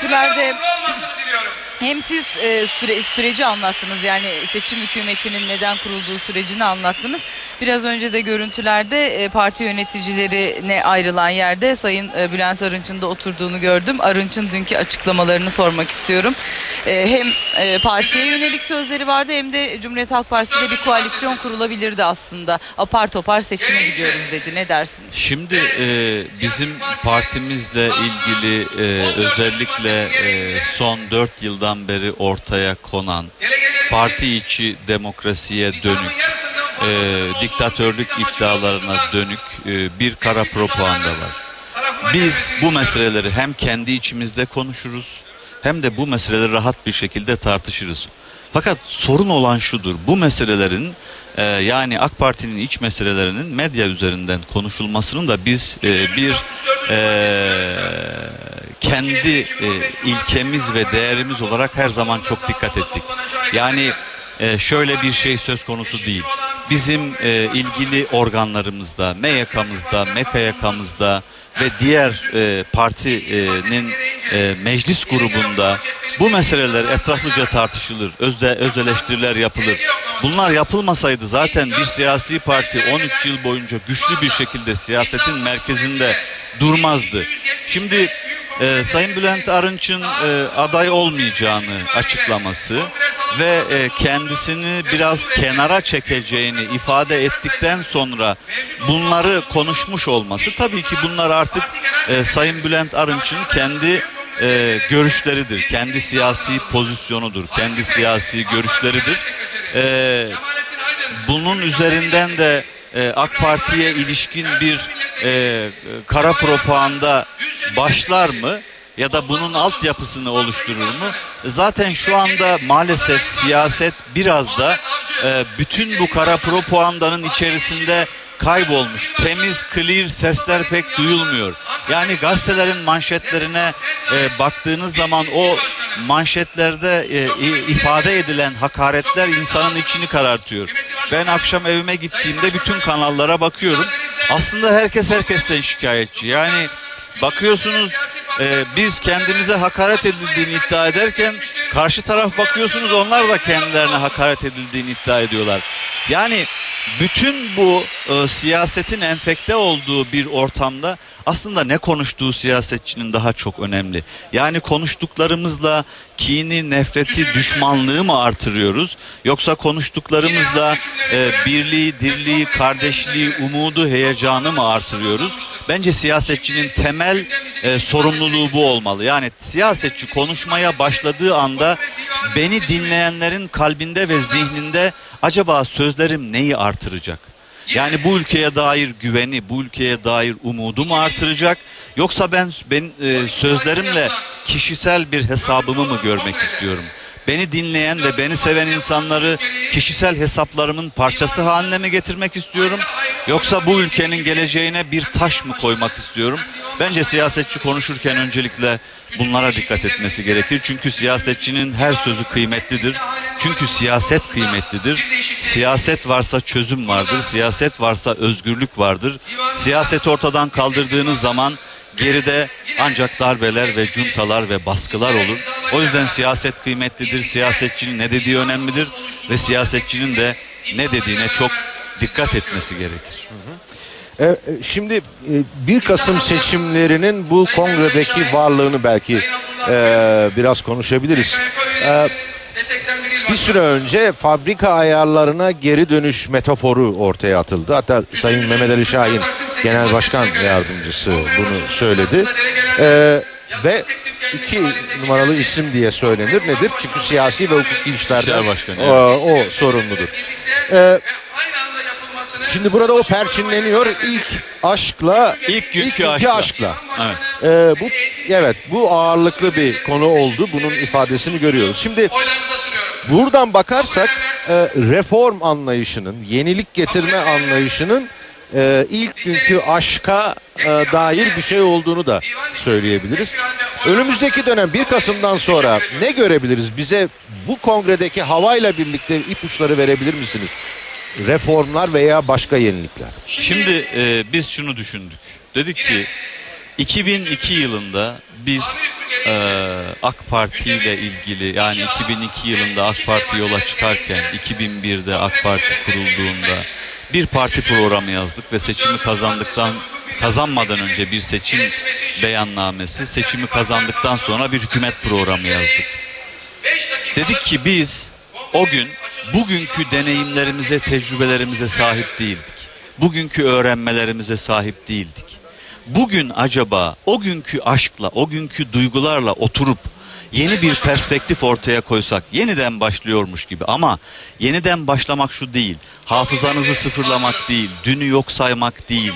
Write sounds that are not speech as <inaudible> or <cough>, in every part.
görüntülerde hem siz e, süre- süreci anlattınız yani seçim hükümetinin neden kurulduğu sürecini anlattınız. Biraz önce de görüntülerde e, parti yöneticilerine ayrılan yerde Sayın e, Bülent Arınç'ın da oturduğunu gördüm. Arınç'ın dünkü açıklamalarını sormak istiyorum. E, hem partiye yönelik sözleri vardı hem de Cumhuriyet Halk Partisi'yle bir koalisyon kurulabilirdi aslında. Apar topar seçime gidiyoruz dedi. Ne dersiniz? Şimdi e, bizim partimizle ilgili e, özellikle e, son 4 yıldan beri ortaya konan parti içi demokrasiye dönük, e, diktatörlük iddialarına dönük e, bir kara propaganda var. Biz bu meseleleri hem kendi içimizde konuşuruz hem de bu meseleleri rahat bir şekilde tartışırız. Fakat sorun olan şudur. Bu meselelerin e, yani AK Parti'nin iç meselelerinin medya üzerinden konuşulmasının da biz e, bir e, kendi e, ilkemiz ve değerimiz olarak her zaman çok dikkat ettik. Yani e, şöyle bir şey söz konusu değil. Bizim e, ilgili organlarımızda, MYK'mızda, MKYK'mızda ve diğer e, partinin e, meclis grubunda bu meseleler etraflıca tartışılır, özde, öz eleştiriler yapılır. Bunlar yapılmasaydı zaten bir siyasi parti 13 yıl boyunca güçlü bir şekilde siyasetin merkezinde durmazdı. Şimdi e, Sayın Bülent Arınç'ın e, aday olmayacağını açıklaması ve e, kendisini biraz kenara çekeceğini ifade ettikten sonra bunları konuşmuş olması tabii ki bunlar artık e, Sayın Bülent Arınç'ın kendi e, görüşleridir, kendi siyasi pozisyonudur, kendi siyasi görüşleridir. E, bunun üzerinden de e, AK Parti'ye ilişkin bir e, kara propaganda başlar mı? Ya da bunun altyapısını oluşturur mu? Zaten şu anda maalesef siyaset biraz da e, bütün bu kara propagandanın içerisinde kaybolmuş. Temiz, clear sesler pek duyulmuyor. Yani gazetelerin manşetlerine e, baktığınız zaman o manşetlerde e, ifade edilen hakaretler insanın içini karartıyor. Ben akşam evime gittiğimde bütün kanallara bakıyorum. Aslında herkes herkesten şikayetçi. Yani bakıyorsunuz e, biz kendimize hakaret edildiğini iddia ederken karşı taraf bakıyorsunuz onlar da kendilerine hakaret edildiğini iddia ediyorlar. Yani bütün bu e, siyasetin enfekte olduğu bir ortamda aslında ne konuştuğu siyasetçinin daha çok önemli. Yani konuştuklarımızla kini, nefreti, düşmanlığı mı artırıyoruz? Yoksa konuştuklarımızla e, birliği, dirliği, kardeşliği, umudu, heyecanı mı artırıyoruz? Bence siyasetçinin temel e, sorumluluğu bu olmalı. Yani siyasetçi konuşmaya başladığı anda beni dinleyenlerin kalbinde ve zihninde acaba sözlerim neyi artıracak? Yani bu ülkeye dair güveni, bu ülkeye dair umudu mu artıracak? Yoksa ben ben e, sözlerimle kişisel bir hesabımı mı görmek istiyorum? Beni dinleyen ve beni seven insanları kişisel hesaplarımın parçası haline mi getirmek istiyorum? Yoksa bu ülkenin geleceğine bir taş mı koymak istiyorum? Bence siyasetçi konuşurken öncelikle bunlara dikkat etmesi gerekir. Çünkü siyasetçinin her sözü kıymetlidir. Çünkü siyaset kıymetlidir. Siyaset varsa çözüm vardır. Siyaset varsa özgürlük vardır. Siyaset ortadan kaldırdığınız zaman geride ancak darbeler ve cuntalar ve baskılar olur. O yüzden siyaset kıymetlidir. Siyasetçinin ne dediği önemlidir ve siyasetçinin de ne dediğine çok dikkat etmesi gerekir. E, e, Şimdi e, 1 Kasım seçimlerinin bu kongredeki varlığını belki e, biraz konuşabiliriz. E, Bir süre önce fabrika ayarlarına geri dönüş metaforu ortaya atıldı. Hatta Sayın Mehmet Ali Şahin Genel Başkan Yardımcısı bunu söyledi. E, ve iki numaralı isim diye söylenir. Nedir? Çünkü siyasi ve hukuki işlerden İşler Başkanı, o, o sorumludur. E, Şimdi burada o perçinleniyor ilk aşkla İlk günkü aşkla. aşkla. Evet. Ee, bu evet bu ağırlıklı bir konu oldu. Bunun ifadesini görüyoruz. Şimdi buradan bakarsak e, reform anlayışının, yenilik getirme anlayışının e, ilk günkü aşka e, dair bir şey olduğunu da söyleyebiliriz. Önümüzdeki dönem 1 Kasım'dan sonra ne görebiliriz? Bize bu kongredeki havayla birlikte ipuçları verebilir misiniz? Reformlar veya başka yenilikler. Şimdi e, biz şunu düşündük. Dedik ki 2002 yılında biz e, AK Parti ile ilgili yani 2002 yılında AK Parti yola çıkarken 2001'de AK Parti kurulduğunda bir parti programı yazdık ve seçimi kazandıktan kazanmadan önce bir seçim beyannamesi, seçimi kazandıktan sonra bir hükümet programı yazdık. Dedik ki biz o gün bugünkü deneyimlerimize, tecrübelerimize sahip değildik. Bugünkü öğrenmelerimize sahip değildik. Bugün acaba o günkü aşkla, o günkü duygularla oturup yeni bir perspektif ortaya koysak yeniden başlıyormuş gibi ama yeniden başlamak şu değil. Hafızanızı sıfırlamak değil, dünü yok saymak değil.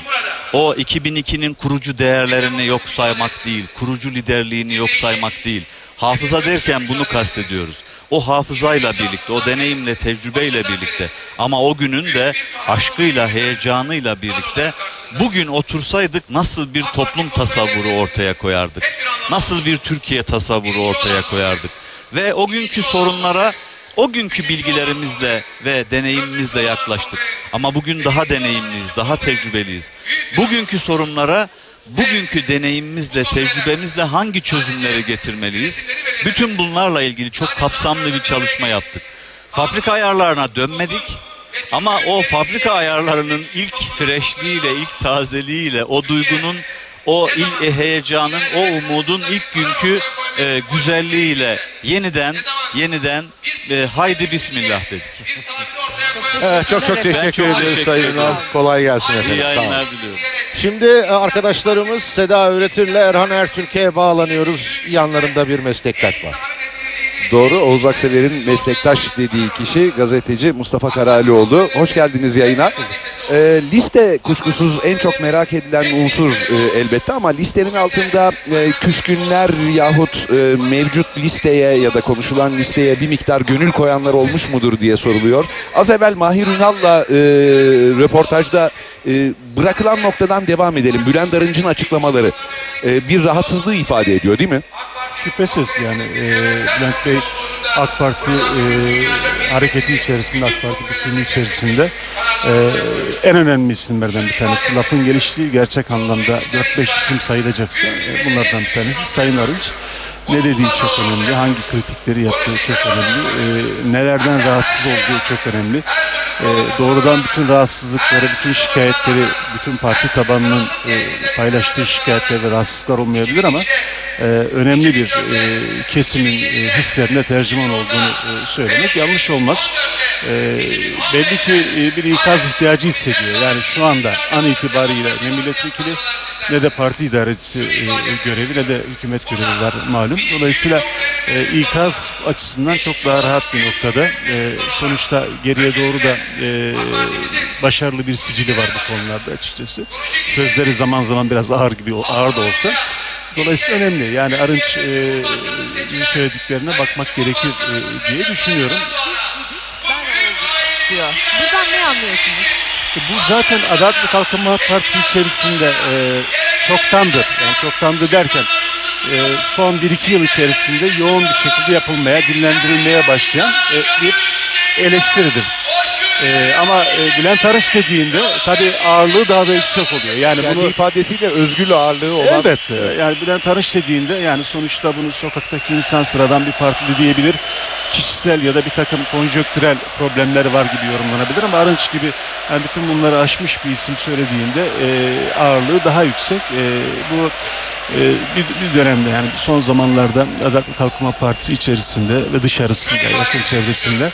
O 2002'nin kurucu değerlerini yok saymak değil, kurucu liderliğini yok saymak değil. Hafıza derken bunu kastediyoruz. O hafızayla birlikte, o deneyimle, tecrübeyle birlikte ama o günün de aşkıyla, heyecanıyla birlikte bugün otursaydık nasıl bir toplum tasavvuru ortaya koyardık? Nasıl bir Türkiye tasavvuru ortaya koyardık? Ve o günkü sorunlara o günkü bilgilerimizle ve deneyimimizle yaklaştık. Ama bugün daha deneyimliyiz, daha tecrübeliyiz. Bugünkü sorunlara bugünkü deneyimimizle, tecrübemizle hangi çözümleri getirmeliyiz? Bütün bunlarla ilgili çok kapsamlı bir çalışma yaptık. Fabrika ayarlarına dönmedik. Ama o fabrika ayarlarının ilk freşliğiyle, ilk tazeliğiyle, o duygunun, o il heyecanın, o umudun ilk günkü e, güzelliğiyle yeniden, yeniden e, haydi bismillah dedik. Evet, çok çok teşekkür teşekkür Sayın ederim. Ünal. Kolay gelsin İyi efendim. Olun. yayınlar diliyorum. Şimdi e, arkadaşlarımız Seda Öğretir'le Erhan Ertürk'e bağlanıyoruz. Yanlarında bir meslektaş var. Doğru Oğuz Aksever'in meslektaş dediği kişi gazeteci Mustafa Karalioğlu. Hoş geldiniz yayına. Ee, liste kuşkusuz en çok merak edilen unsur e, elbette ama listenin altında e, küskünler yahut e, mevcut listeye ya da konuşulan listeye bir miktar gönül koyanlar olmuş mudur diye soruluyor. Az evvel Mahir Ünal'la e, röportajda e, bırakılan noktadan devam edelim. Bülent Arınç'ın açıklamaları e, bir rahatsızlığı ifade ediyor değil mi? Şüphesiz yani e, Bülent Bey AK Parti e, hareketi içerisinde, AK Parti bütünlüğü içerisinde e, en önemli isimlerden bir tanesi. Lafın geliştiği gerçek anlamda 4-5 isim sayılacaksa e, bunlardan bir tanesi Sayın Arınç. Ne dediği çok önemli, hangi kritikleri yaptığı çok önemli, e, nelerden rahatsız olduğu çok önemli. E, doğrudan bütün rahatsızlıkları, bütün şikayetleri, bütün parti tabanının e, paylaştığı şikayetler ve rahatsızlıklar olmayabilir ama e, önemli bir e, kesimin e, hislerine tercüman olduğunu e, söylemek yanlış olmaz. E, belli ki e, bir ikaz ihtiyacı hissediyor. Yani şu anda an itibariyle ne milletvekili ne de parti idarecisi e, görevi ne de hükümet görevi var malum. Dolayısıyla e, ikaz açısından çok daha rahat bir noktada. E, sonuçta geriye doğru da e, başarılı bir sicili var bu konularda açıkçası. Sözleri zaman zaman biraz ağır gibi ağır da olsa. Dolayısıyla önemli. Yani Arınç e, söylediklerine bakmak gerekir e, diye düşünüyorum. diyor. Buradan ne anlıyorsunuz? E, Bu zaten Adalet ve Kalkınma Partisi içerisinde e, çoktandır. Yani çoktandır derken e, son 1-2 yıl içerisinde yoğun bir şekilde yapılmaya, dinlendirilmeye başlayan e, bir eleştiridir. E, ama e, Bülent Arınç dediğinde tabii ağırlığı daha da yüksek oluyor. Yani Kendi bunu ifadesiyle özgül ağırlığı olan Elbette. Yani Bülent Arınç dediğinde yani sonuçta bunu sokaktaki insan sıradan bir partili diyebilir. Kişisel ya da bir takım konjonktürel problemleri var gibi yorumlanabilir ama Arınç gibi yani bütün bunları aşmış bir isim söylediğinde e, ağırlığı daha yüksek. E, bu bir, bir dönemde yani son zamanlarda Adalet ve Kalkınma Partisi içerisinde ve dışarısında yakın çevresinde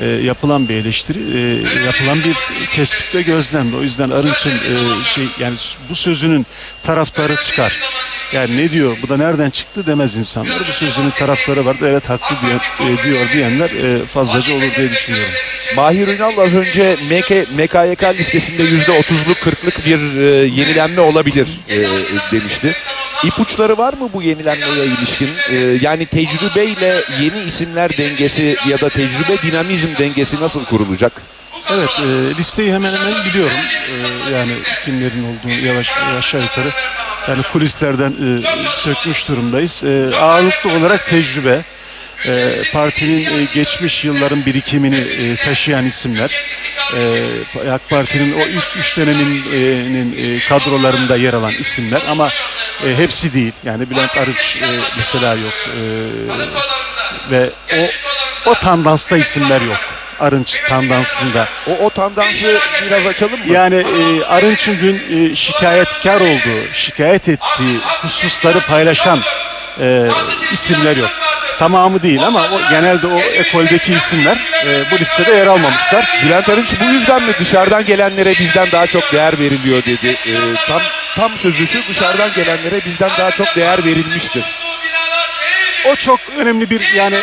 e, yapılan bir eleştiri, e, yapılan bir tespit ve gözlem. O yüzden Arınç'ın e, şey yani bu sözünün taraftarı çıkar. Yani ne diyor, bu da nereden çıktı demez insanlar. Bu sözünün taraftarı var da evet haklı diye, e, diyor diyenler e, fazlaca olur diye düşünüyorum. Mahir Ünal az önce MK, MKYK listesinde yüzde otuzluk kırklık bir e, yenilenme olabilir e, demişti. İpuçları var mı bu yenilenmeye ilişkin? E, yani tecrübeyle yeni isimler dengesi ya da tecrübe dinamizm dengesi nasıl kurulacak? Evet, e, listeyi hemen hemen biliyorum. E, yani kimlerin olduğunu yavaş aşağı yukarı yani kulislerden e, sökmüş durumdayız. E, ağırlıklı olarak tecrübe, e, partinin e, geçmiş yılların birikimini e, taşıyan isimler, e, AK Parti'nin o üç, üç döneminin e, kadrolarında yer alan isimler ama E, hepsi değil. Yani Bülent Arınç e, mesela yok. E, ve o o tandansta isimler yok. Arınç tandansında. O, o tandansı biraz açalım mı? Yani e, Arınç'ın dün e, şikayetkar olduğu, şikayet ettiği hususları paylaşan e, isimler yok. Tamamı değil ama o, genelde o ekoldeki isimler e, bu listede yer almamışlar. Bülent Arınç bu yüzden mi dışarıdan gelenlere bizden daha çok değer veriliyor dedi. Ee, tam tam sözü şu dışarıdan gelenlere bizden daha çok değer verilmiştir. O çok önemli bir yani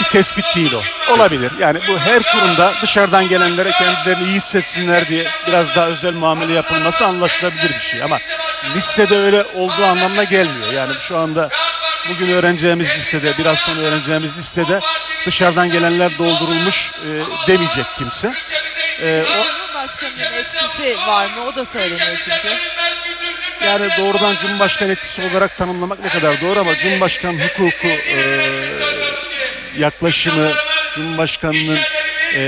bir tespit değil o. Olabilir. Yani bu her kurumda dışarıdan gelenlere kendilerini iyi hissetsinler diye biraz daha özel muamele yapılması anlaşılabilir bir şey. Ama listede öyle olduğu anlamına gelmiyor. Yani şu anda bugün öğreneceğimiz listede, biraz sonra öğreneceğimiz listede dışarıdan gelenler doldurulmuş e, demeyecek kimse. E, o, Cumhurbaşkanının etkisi var mı? O da söyleniyor çünkü. Yani doğrudan Cumhurbaşkanı etkisi olarak tanımlamak ne kadar doğru ama Cumhurbaşkanı hukuku e, yaklaşımı, Cumhurbaşkanının e,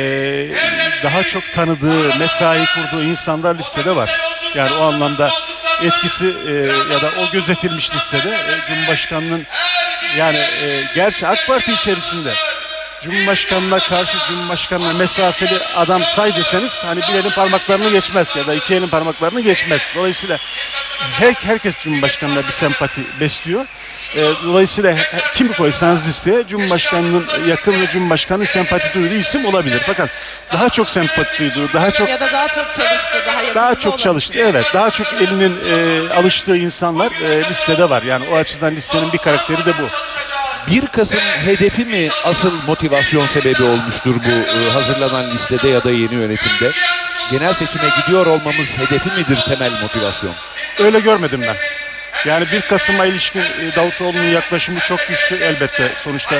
daha çok tanıdığı, mesai kurduğu insanlar listede var. Yani o anlamda etkisi e, ya da o gözetilmiş listede e, Cumhurbaşkanının yani e, gerçi AK Parti içerisinde Cumhurbaşkanına karşı Cumhurbaşkanına mesafeli adam say deseniz hani bir elin parmaklarını geçmez ya da iki elin parmaklarını geçmez. Dolayısıyla her, herkes Cumhurbaşkanına bir sempati besliyor. Ee, dolayısıyla kim koysanız listeye Cumhurbaşkanının yakın ve Cumhurbaşkanının sempati duyduğu isim olabilir. Fakat daha çok sempati duyduğu, daha çok Ya da daha çok çalıştı, daha daha çok çalıştı. Evet, daha çok elinin e, alıştığı insanlar e, listede var. Yani o açıdan listenin bir karakteri de bu. 1 Kasım hedefi mi asıl motivasyon sebebi olmuştur bu e, hazırlanan listede ya da yeni yönetimde? Genel seçime gidiyor olmamız hedefi midir temel motivasyon? Öyle görmedim ben. Yani 1 Kasım'a ilişkin e, Davutoğlu'nun yaklaşımı çok güçlü elbette. Sonuçta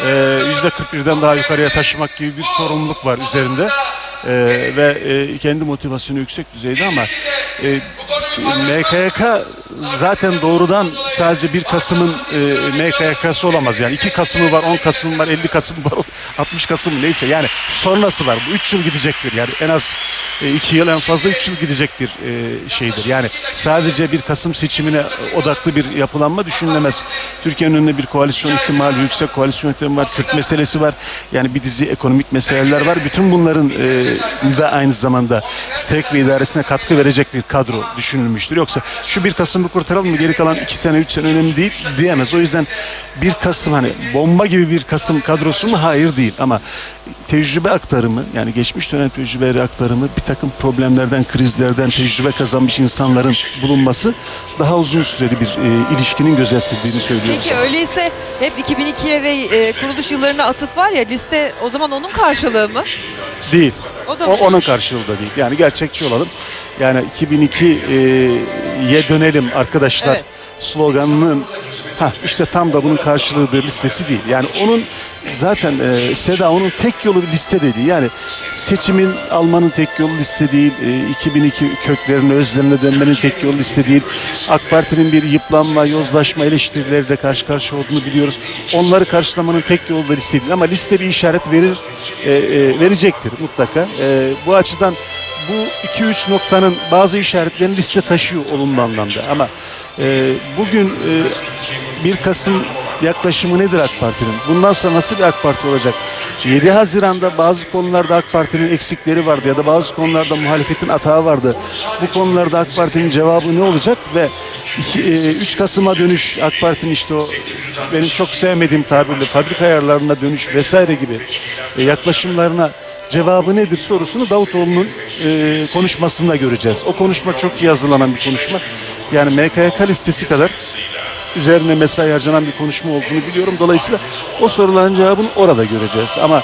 e, %41'den daha yukarıya taşımak gibi bir sorumluluk var üzerinde. E, ve e, kendi motivasyonu yüksek düzeyde ama e, MKYK zaten doğrudan sadece 1 Kasım'ın e, MKYK'sı olamaz. Yani 2 Kasım'ı var, 10 Kasım'ı var, 50 Kasım'ı var, <laughs> 60 Kasım neyse. Yani sonrası var. Bu 3 yıl gidecektir. Yani en az 2 yıl en fazla 3 yıl gidecek bir e, şeydir. Yani sadece 1 Kasım seçimine odaklı bir yapılanma düşünülemez. Türkiye'nin önünde bir koalisyon ihtimali, yüksek koalisyon ihtimali var, Kürt meselesi var. Yani bir dizi ekonomik meseleler var. Bütün bunların e, da aynı zamanda STEK ve idaresine katkı verecek bir kadro düşünülmüştür. Yoksa şu 1 Kasım'ı kurtaralım mı geri kalan 2 sene 3 sene önemli değil diyemez. O yüzden 1 Kasım hani bomba gibi bir Kasım kadrosu mu? Hayır değil ama tecrübe aktarımı yani geçmiş dönem tecrübeleri aktarımı bir takım problemlerden, krizlerden tecrübe kazanmış insanların bulunması daha uzun süreli bir e, ilişkinin gözetildiğini söylüyoruz. Peki öyleyse hep 2002'ye ve e, kuruluş yıllarına atıf var ya liste o zaman onun karşılığı mı? Değil. O da O, onun karşılığı da değil. Yani gerçekçi olalım. Yani 2002'ye dönelim arkadaşlar Evet. Sloganının ha işte tam da bunun karşılığıdır listesi değil. Yani onun zaten e, Seda onun tek yolu bir liste değil. Yani seçimin almanın tek yolu liste değil. E, 2002 köklerine, özlerine dönmenin tek yolu liste değil. AK Parti'nin bir yıpranma, yozlaşma eleştirileriyle karşı karşıya olduğunu biliyoruz. Onları karşılamanın tek yolu da liste değil. Ama liste bir işaret verir, e, e, verecektir mutlaka. E, bu açıdan bu 2-3 noktanın bazı işaretlerini liste taşıyor olumlu anlamda. Ama e, bugün e, 1 Kasım yaklaşımı nedir AK Parti'nin? Bundan sonra nasıl bir AK Parti olacak? 7 Haziran'da bazı konularda AK Parti'nin eksikleri vardı ya da bazı konularda muhalefetin atağı vardı. Bu konularda AK Parti'nin cevabı ne olacak ve 3 Kasım'a dönüş AK Parti'nin işte o benim çok sevmediğim tabirle fabrika ayarlarına dönüş vesaire gibi e, yaklaşımlarına cevabı nedir sorusunu Davutoğlu'nun e, konuşmasında göreceğiz. O konuşma çok iyi hazırlanan bir konuşma. Yani MKYK listesi kadar üzerine mesai harcanan bir konuşma olduğunu biliyorum. Dolayısıyla o soruların cevabını orada göreceğiz. Ama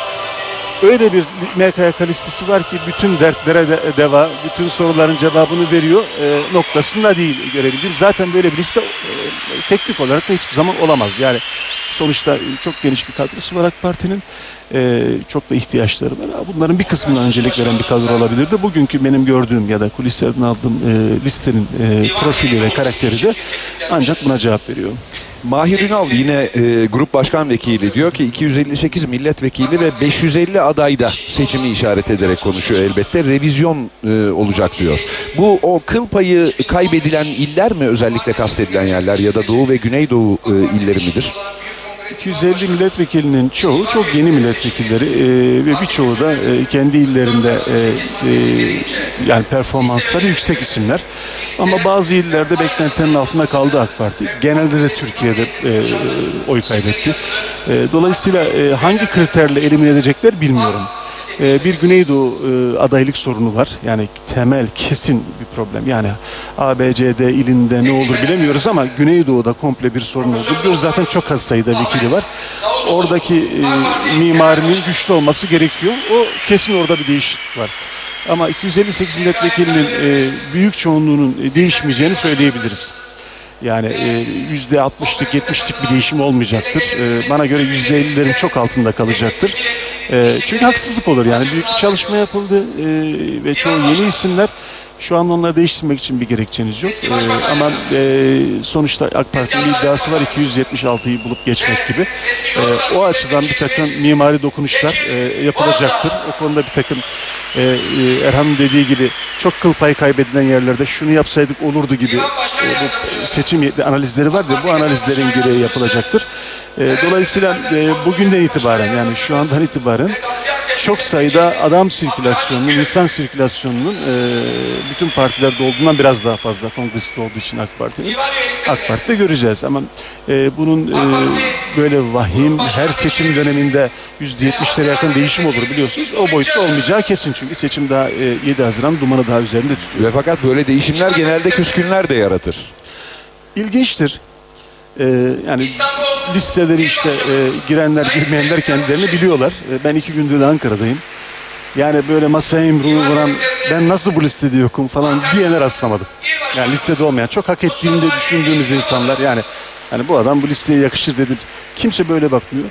öyle bir MKYK listesi var ki bütün dertlere de, deva, bütün soruların cevabını veriyor e, noktasında değil görebilir. Zaten böyle bir liste e, teknik olarak da hiçbir zaman olamaz. Yani sonuçta çok geniş bir kadrosu var AK Parti'nin. E, çok da ihtiyaçları var. Bunların bir kısmına öncelik veren bir kadro olabilirdi. Bugünkü benim gördüğüm ya da kulislerden aldığım e, listenin e, profili ve karakteri de ancak buna cevap veriyor. Mahir Ünal yine e, grup başkan vekili diyor ki 258 milletvekili ve 550 adayda seçimi işaret ederek konuşuyor elbette. Revizyon e, olacak diyor. Bu o kıl payı kaybedilen iller mi özellikle kastedilen yerler ya da Doğu ve Güneydoğu e, illeri midir? 250 milletvekilinin çoğu çok yeni milletvekilleri e, ve birçoğu da e, kendi illerinde e, e, yani performansları yüksek isimler. Ama bazı illerde beklentilerin altında kaldı AK Parti. Genelde de Türkiye'de e, oy kaybetti. E, dolayısıyla e, hangi kriterle elimine edecekler bilmiyorum. E, bir Güneydoğu e, adaylık sorunu var. Yani temel kesin bir problem. Yani ABCD ilinde ne olur bilemiyoruz ama Güneydoğu'da komple bir sorun oldu. Biliyoruz zaten çok az sayıda vekili var. Oradaki e, mimarinin güçlü olması gerekiyor. O kesin orada bir değişiklik var. Ama 258 milletvekilinin e, büyük çoğunluğunun e, değişmeyeceğini söyleyebiliriz. Yani yüzde 60'lık 70'lik bir değişim olmayacaktır. Bana göre yüzde 50'lerin çok altında kalacaktır. E, çünkü haksızlık olur yani büyük bir çalışma yapıldı e, ve çoğu yeni isimler şu an onları değiştirmek için bir gerekçeniz yok. E, ama e, sonuçta AK Parti'nin iddiası var 276'yı bulup geçmek gibi. E, o açıdan bir takım mimari dokunuşlar e, yapılacaktır. O konuda bir takım e, e, Erhan'ın dediği gibi çok kıl payı kaybedilen yerlerde şunu yapsaydık olurdu gibi e, bu seçim analizleri var da bu analizlerin gereği yapılacaktır. E, dolayısıyla e, bugünden itibaren yani şu andan itibaren çok sayıda adam sirkülasyonunun, insan sirkülasyonunun e, bütün partilerde olduğundan biraz daha fazla kongresinde olduğu için AK Parti'nin AK Parti'de göreceğiz ama e, bunun e, böyle vahim her seçim döneminde %70'lere yakın değişim olur biliyorsunuz. O boyutta olmayacağı kesin çünkü seçim daha e, 7 Haziran dumanı daha üzerinde tutuyor. Ve fakat böyle değişimler genelde küskünler de yaratır. İlginçtir. Ee, yani listeleri işte e, girenler girmeyenler kendilerini biliyorlar. E, ben iki gündür de Ankara'dayım. Yani böyle masaya yumruğu vuran ben nasıl bu listede yokum falan diyene rastlamadım. Yani listede olmayan çok hak ettiğini de düşündüğümüz insanlar yani hani bu adam bu listeye yakışır dedim. Kimse böyle bakmıyor.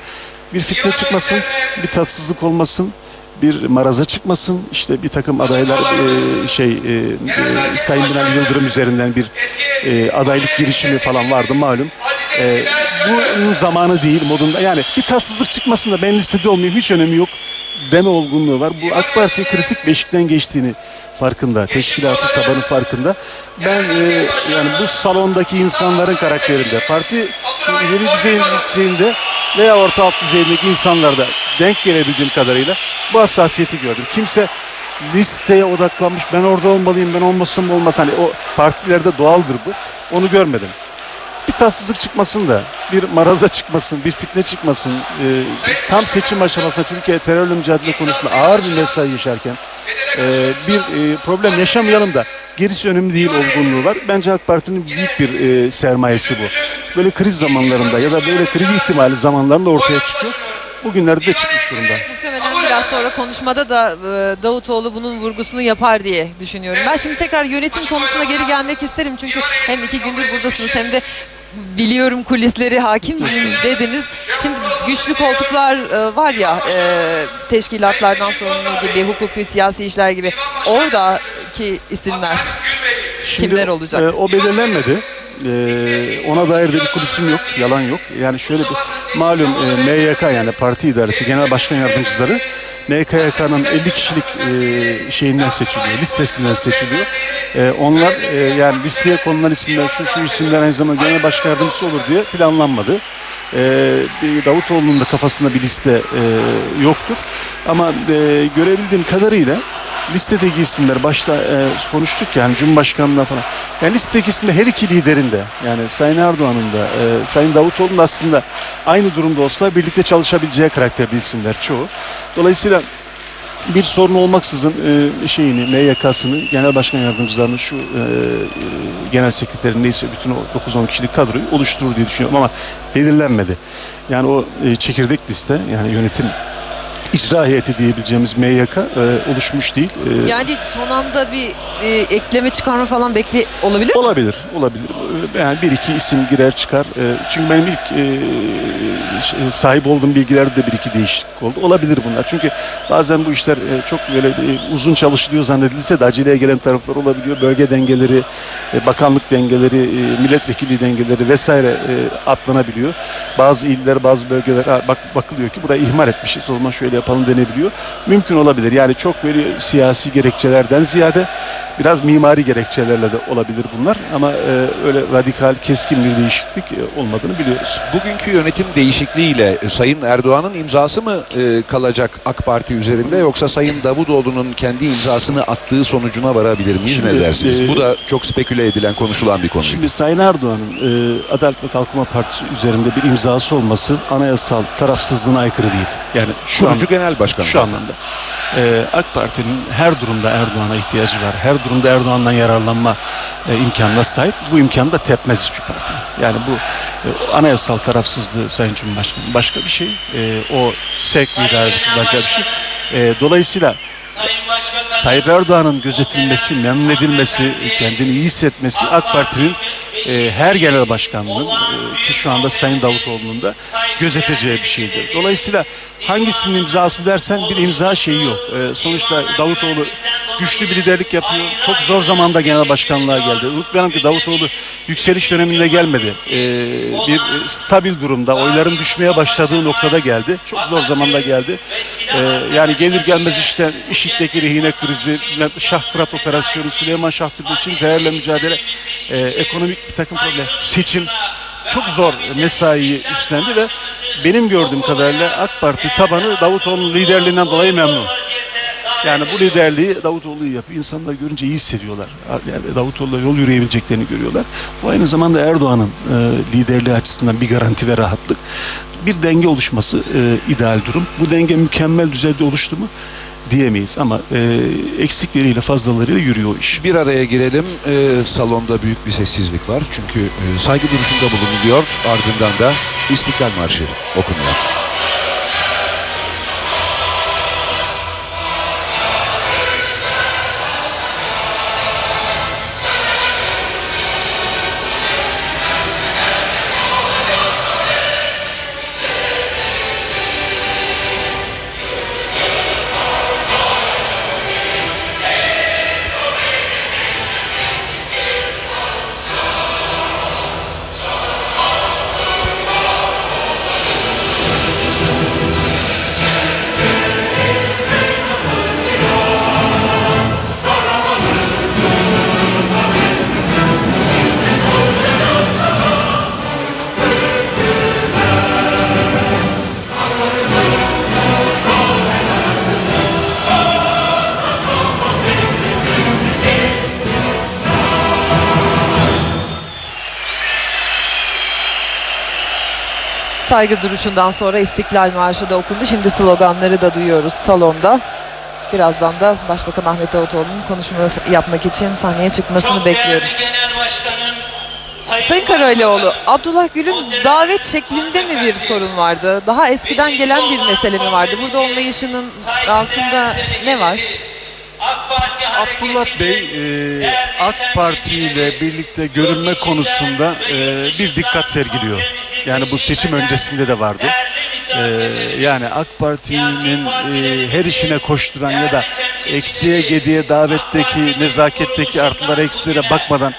Bir fitne çıkmasın, bir tatsızlık olmasın, bir maraza çıkmasın. İşte bir takım adaylar e, şey e, e, Sayın Binali Yıldırım üzerinden bir e, adaylık girişimi falan vardı malum. E, bunun zamanı değil modunda. Yani bir tatsızlık çıkmasın da ben listede olmayayım hiç önemi yok deme olgunluğu var. Bu AK Parti kritik beşikten geçtiğini farkında. Teşkilatı tabanı farkında. Ben e, yani bu salondaki insanların karakterinde parti ileri düzeyinde veya orta alt düzeyindeki insanlarda denk gelebildiğim kadarıyla bu hassasiyeti gördüm. Kimse listeye odaklanmış ben orada olmalıyım ben olmasam olmaz. Hani o partilerde doğaldır bu. Onu görmedim bir tatsızlık çıkmasın da, bir maraza çıkmasın, bir fitne çıkmasın. E, tam seçim aşamasında Türkiye terörle mücadele konusunda ağır bir mesai yaşarken e, bir e, problem yaşamayalım da gerisi önemli değil olgunluğu var. Bence AK Parti'nin büyük bir e, sermayesi bu. Böyle kriz zamanlarında ya da böyle kriz ihtimali zamanlarında ortaya çıkıyor. Bugünlerde de çıkmış durumda. Muhtemelen biraz sonra konuşmada da e, Davutoğlu bunun vurgusunu yapar diye düşünüyorum. Ben şimdi tekrar yönetim konusuna geri gelmek isterim. Çünkü hem iki gündür buradasınız hem de biliyorum kulisleri hakimsiniz dediniz. Şimdi güçlü koltuklar e, var ya e, teşkilatlardan sorumlu gibi, hukuki siyasi işler gibi. Oradaki isimler kimler olacak? e, o belirlenmedi. E, ona dair de bir kulisim yok, yalan yok. Yani şöyle bir malum e, MYK yani parti idaresi, genel başkan yardımcıları MKYK'nın 50 kişilik e, şeyinden seçiliyor, listesinden seçiliyor. E, onlar e, yani listeye konulan isimler şu şu isimler aynı zamanda genel başkan yardımcısı olur diye planlanmadı. E, Davutoğlu'nun da kafasında bir liste e, yoktur. Ama e, görebildiğim kadarıyla listedeki isimler başta e, konuştuk yani Cumhurbaşkanı'na falan. Yani listedeki isimler her iki liderin de yani Sayın Erdoğan'ın da e, Sayın Davutoğlu'nun da aslında aynı durumda olsa birlikte çalışabileceği karakterde isimler çoğu. Dolayısıyla bir sorun olmaksızın e, şeyini, MYK'sını, genel başkan yardımcılarını şu e, e, genel sekreterin neyse bütün o 9-10 kişilik kadroyu oluşturur diye düşünüyorum ama belirlenmedi. Yani o e, çekirdek liste yani yönetim icra heyeti diyebileceğimiz MYK e, oluşmuş değil. E, Yani son anda bir e, ekleme çıkarma falan bekle olabilir mi? Olabilir, olabilir. Yani bir iki isim girer çıkar. E, çünkü benim ilk e, şey- sahip olduğum bilgilerde de bir iki değişiklik oldu. Olabilir bunlar. Çünkü bazen bu işler e, çok böyle e, uzun çalışılıyor zannedilse de aceleye gelen taraflar olabiliyor. Bölge dengeleri, e, bakanlık dengeleri, e, milletvekili dengeleri vesaire e, atlanabiliyor. Bazı iller, bazı bölgeler ha, bak, bakılıyor ki burayı ihmal etmişiz. O zaman şöyle yapalım denebiliyor. Mümkün olabilir. Yani çok böyle siyasi gerekçelerden ziyade biraz mimari gerekçelerle de olabilir bunlar. Ama e, öyle radikal, keskin bir değişiklik e, olmadığını biliyoruz. Bugünkü yönetim değişikliğiyle e, Sayın Erdoğan'ın imzası mı e, kalacak AK Parti üzerinde yoksa Sayın Davutoğlu'nun kendi imzasını attığı sonucuna varabilir miyiz ne Şimdi, dersiniz? e, Bu da çok speküle edilen konuşulan bir konu. Şimdi Sayın Erdoğan'ın e, Adalet ve Kalkınma Partisi üzerinde bir imzası olması anayasal tarafsızlığına aykırı değil. Yani şu, Kurucu an, Genel Başkanı. şu anlamda. E, AK Parti'nin her durumda Erdoğan'a ihtiyacı var. Her durumda Erdoğan'dan yararlanma e, imkanına sahip. Bu imkanı da tepmez hiçbir parti. Yani bu e, anayasal tarafsızlığı Sayın Cumhurbaşkanı başka bir şey. E, o sevk liderliği kullanacağı bir şey. E, dolayısıyla Tayyip Erdoğan'ın gözetilmesi, memnun edilmesi, kendini iyi hissetmesi AK Parti'nin e, her genel başkanlığın e, ki şu anda Sayın Davutoğlu'nun da gözeteceği bir şeydir. Dolayısıyla hangisinin imzası dersen bir imza şeyi yok. E, sonuçta Davutoğlu güçlü bir liderlik yapıyor. Çok zor zamanda genel başkanlığa geldi. Unutmayalım ki Davutoğlu yükseliş döneminde gelmedi. E, bir e, stabil durumda, oyların düşmeye başladığı noktada geldi. Çok zor zamanda geldi. E, yani gelir gelmez işte IŞİD'deki rehine krizi, Şah Fırat operasyonu, Süleyman Şah Türbesi'nin terörle mücadele, e, ekonomik bir takım problem, seçim çok zor mesaiyi üstlendi ve benim gördüğüm kadarıyla AK Parti tabanı Davutoğlu'nun liderliğinden dolayı memnun. Yani bu liderliği Davutoğlu yapıyor. İnsanlar görünce iyi hissediyorlar. Yani Davutoğlu'la yol yürüyebileceklerini görüyorlar. Bu aynı zamanda Erdoğan'ın e, liderliği açısından bir garanti ve rahatlık. Bir denge oluşması e, ideal durum. Bu denge mükemmel düzeyde oluştu mu? diyemeyiz ama e, eksikleriyle fazlalarıyla yürüyor iş. Bir araya girelim. E, salonda büyük bir sessizlik var. Çünkü e, saygı duruşunda bulunuluyor. Ardından da İstiklal Marşı okunuyor. Saygı duruşundan sonra İstiklal Marşı da okundu. Şimdi sloganları da duyuyoruz salonda. Birazdan da Başbakan Ahmet Davutoğlu'nun konuşması yapmak için sahneye çıkmasını bekliyoruz. Sayın Karaoğlu, Abdullah Gül'ün davet şeklinde mi bir sorun vardı? Daha eskiden gelen bir mesele mi vardı? Burada olmayışının altında ne var? Abdullah Bey e, AK Parti ile birlikte görünme konusunda e, bir dikkat sergiliyor. Yani bu seçim öncesinde de vardı. E, yani AK Parti'nin e, her işine koşturan ya da eksiye gediye davetteki nezaketteki artılara eksilere bakmadan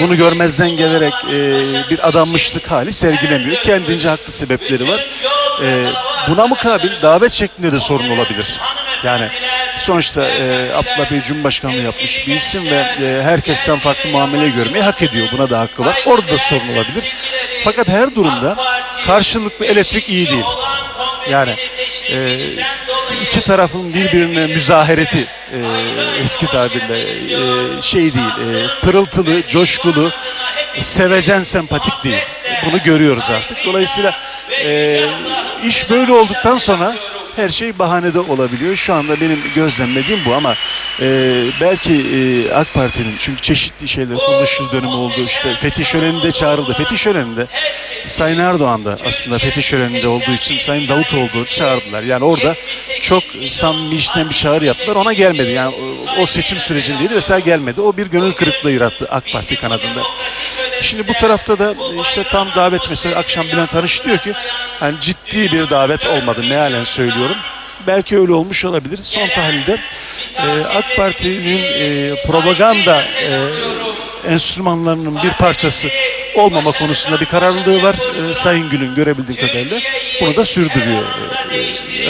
bunu görmezden gelerek e, bir adanmışlık hali sergilemiyor. Kendince haklı sebepleri var. E, buna mukabil davet şeklinde de sorun olabilir. Yani sonuçta e, Abdullah Bey Cumhurbaşkanlığı yapmış bir isim ve e, herkesten farklı muamele görmeyi hak ediyor. Buna da hakkı var. Orada da sorun olabilir. Fakat her durumda karşılıklı elektrik iyi değil. Yani e, iki tarafın birbirine müzahereti e, eski tabirle e, şey değil, e, pırıltılı, coşkulu, sevecen, sempatik değil. Bunu görüyoruz artık. Dolayısıyla e, iş böyle olduktan sonra her şey bahanede olabiliyor. Şu anda benim gözlemlediğim bu ama e, belki e, AK Parti'nin çünkü çeşitli şeyler konuşulduğu dönemi oldu. İşte Fethi Şöleni'nde çağrıldı. Fethi Şöleni'nde Sayın Erdoğan da aslında Fethi Şöleni'nde olduğu için Sayın Davutoğlu çağırdılar. Yani orada çok samimi işten bir çağrı yaptılar. Ona gelmedi. Yani o, seçim sürecindeydi. Mesela gelmedi. O bir gönül kırıklığı yarattı AK Parti kanadında. Şimdi bu tarafta da e, işte tam davet mesela akşam Bülent Arınç diyor ki hani ciddi bir davet olmadı mealen söylüyorum. Belki öyle olmuş olabilir. Son tahlilde e, AK Parti'nin e, propaganda e, enstrümanlarının bir parçası olmama konusunda bir kararlılığı var. E, Sayın Gül'ün görebildiğim kadarıyla bunu da sürdürüyor. E,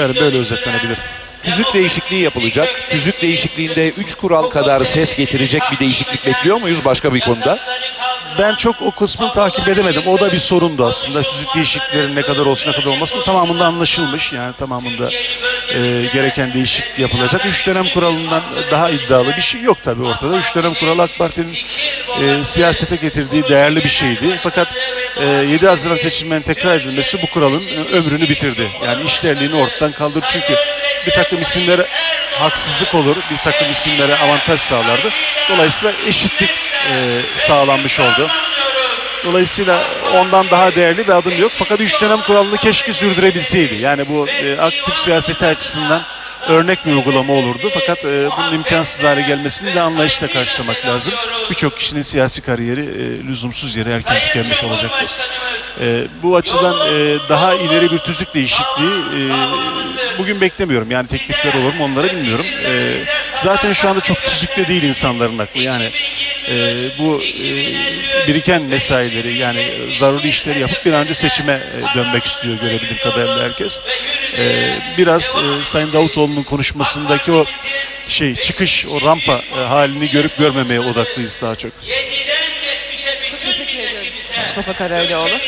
yani böyle özetlenebilir. Tüzük değişikliği yapılacak. Tüzük değişikliğinde 3 kural kadar ses getirecek bir değişiklik bekliyor muyuz başka bir konuda? Ben çok o kısmını takip edemedim. O da bir sorundu aslında. Tüzük değişikliklerin ne kadar olsun ne kadar olmasın tamamında anlaşılmış. Yani tamamında e, gereken değişiklik yapılacak. Üç dönem kuralından daha iddialı bir şey yok tabii ortada. Üç dönem kuralı AK Parti'nin e, siyasete getirdiği değerli bir şeydi. Fakat e, 7 Haziran seçimlerinin tekrar edilmesi bu kuralın e, ömrünü bitirdi. Yani işlerliğini ortadan kaldırdı. Çünkü bir takım isimlere haksızlık olur, bir takım isimlere avantaj sağlardı. Dolayısıyla eşitlik e, sağlanmış oldu. Dolayısıyla ondan daha değerli bir adım yok. Fakat üç dönem kuralını keşke sürdürebilseydi. Yani bu e, aktif siyaseti açısından örnek bir uygulama olurdu. Fakat e, bunun imkansız hale gelmesini de anlayışla karşılamak lazım. Birçok kişinin siyasi kariyeri e, lüzumsuz yere erken tükenmiş olacaktır. E, bu açıdan e, daha ileri bir tüzük değişikliği e, bugün beklemiyorum. Yani teklifler olur mu onları bilmiyorum. E, zaten şu anda çok tüzükte değil insanların aklı. Yani e, bu e, biriken mesaileri yani zaruri işleri yapıp bir an önce seçime e, dönmek istiyor görebildiğim kadarıyla herkes. E, biraz e, Sayın Davutoğlu'nun konuşmasındaki o şey çıkış o rampa e, halini görüp görmemeye odaklıyız daha çok. Teşekkür ediyorum Mustafa Karaölioğlu.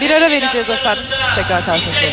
Bir ara vereceğiz efendim. Tekrar karşınızda